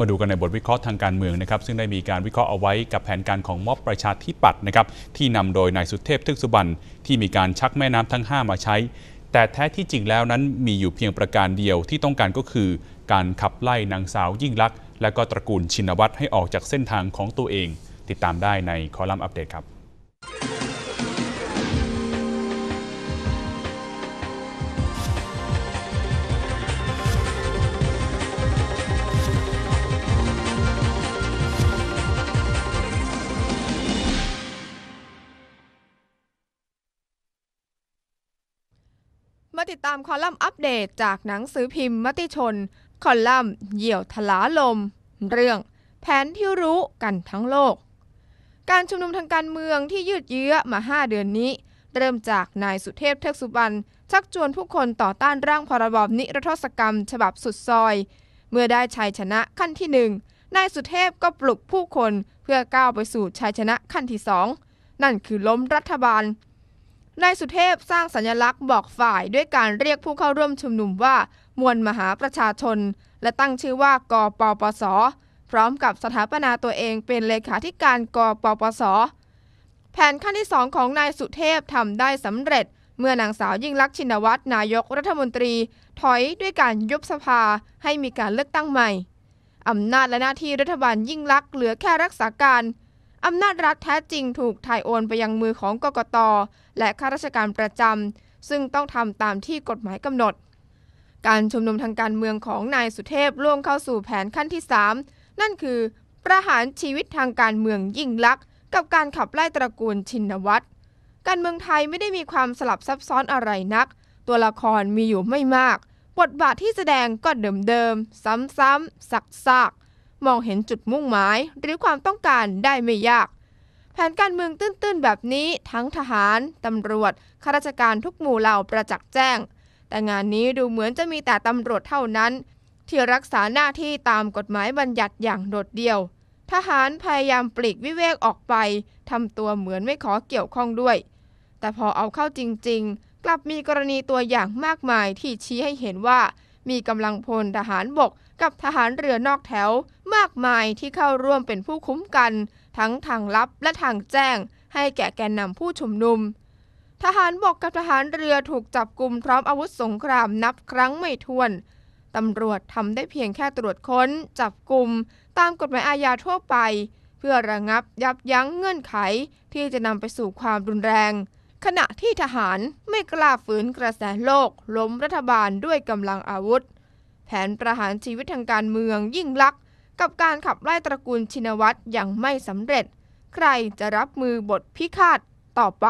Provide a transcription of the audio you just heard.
มาดูกันในบทวิเคราะห์ทางการเมืองนะครับซึ่งได้มีการวิเคราะห์เอาไว้กับแผนการของม็อบประชาธิปัตย์นะครับที่นำโดยนายสุเทพทึกสุบรรณที่มีการชักแม่น้ำทั้ง 5 มาใช้ แต่แท้ที่จริงแล้วนั้นมีอยู่เพียงประการเดียวที่ต้องการก็คือ การขับไล่นางสาวยิ่งลักษณ์และก็ตระกูลชินวัตรให้ออกจากเส้นทางของตัวเอง ติดตามได้ในคอลัมน์อัปเดตครับ มาติดตามคอลัมน์อัปเดตจากหนังสือพิมพ์มติชน คอลัมน์เหยี่ยวทลาลม เรื่อง แผนที่รู้กันทั้งโลก การชุมนุมทางการเมืองที่ยืดเยื้อมา 5 เดือนนี้ เริ่มจากนายสุเทพเทือกสุบรรณชักชวนผู้คนต่อต้านร่างพรบนิรโทษกรรม ฉบับสุดซอย เมื่อได้ชัยชนะขั้นที่หนึ่งนายสุเทพก็ปลุกผู้คนเพื่อก้าวไปสู่ชัยชนะขั้นที่สองนั่นคือล้มรัฐบาล นายสุเทพสร้างสัญลักษณ์บอกฝ่ายด้วยการเรียกผู้เข้าร่วมชุมนุมว่า มวลมหาประชาชน และตั้งชื่อว่ากปปส พร้อมกับสถาปนาตัวเองเป็นเลขาธิการกปปส แผนขั้นที่ 2 ของนายสุเทพทำได้สำเร็จ เมื่อนางสาวยิ่งลักษณ์ชินวัตรนายกรัฐมนตรี ถอยด้วยการยุบสภาให้มีการเลือกตั้งใหม่อำนาจและหน้าที่รัฐบาลยิ่งลักษณ์เหลือแค่รักษาการ อำนาจรัฐแท้จริงถูกถ่ายโอนไปยังมือของกกต และข้าราชการประจำ ซึ่งต้องทำตามที่กฎหมายกำหนด การชุมนุมทางการเมืองของนายสุเทพล่วงเข้าสู่แผนขั้นที่ 3 นั่นคือ ประหารชีวิตทางการเมืองยิ่งลักษณ์กับการขับไล่ตระกูลชินวัตรการเมืองไทยไม่ได้มีความสลับซับซ้อนอะไรนัก ตัวละครมีอยู่ไม่มาก บทบาทที่แสดงก็เดิมๆซ้ำๆสักซากๆ มองเห็นจุดมุ่งหมายหรือความต้องการได้ไม่ยาก แผนการเมืองตื้นๆ แบบนี้ทั้งทหาร ตำรวจข้าราชการทุกหมู่เหล่าประจักษ์แจ้ง แต่งานนี้ดูเหมือนจะมีแต่ตำรวจเท่านั้น ที่รักษาหน้าที่ตามกฎหมายบัญญัติอย่างโดดเดี่ยว ทหารพยายามปลีกวิเวกออกไปทำตัวเหมือนไม่ขอเกี่ยวข้องด้วย แต่พอเอาเข้าจริง ๆ กลับมีกรณีตัวอย่างมากมายที่ชี้ให้เห็นว่า มีกำลังพลทหารบกกับทหารเรือนอกแถว มากมายที่เข้าร่วมเป็นผู้คุ้มกัน ทั้งทางลับและทางแจ้ง ให้แก่แกนนำผู้ชุมนุม ทหารบกกับทหารเรือถูกจับกลุ่มพร้อมอาวุธสงครามนับครั้งไม่ถ้วนตำรวจทำได้เพียงแค่ตรวจค้น จับกลุ่มตามกฎหมายอาญาทั่วไป เพื่อระงับยับยั้งเงื่อนไขที่จะนำไปสู่ความรุนแรง ขณะที่ทหารไม่กล้าฝืนกระแสโลก ล้มรัฐบาลด้วยกำลังอาวุธ แผนประหารชีวิตทางการเมืองยิ่งลักษณ์กับการขับไล่ตระกูลชินวัตรอย่างไม่สำเร็จ ใครจะรับมือบทพิฆาตต่อไป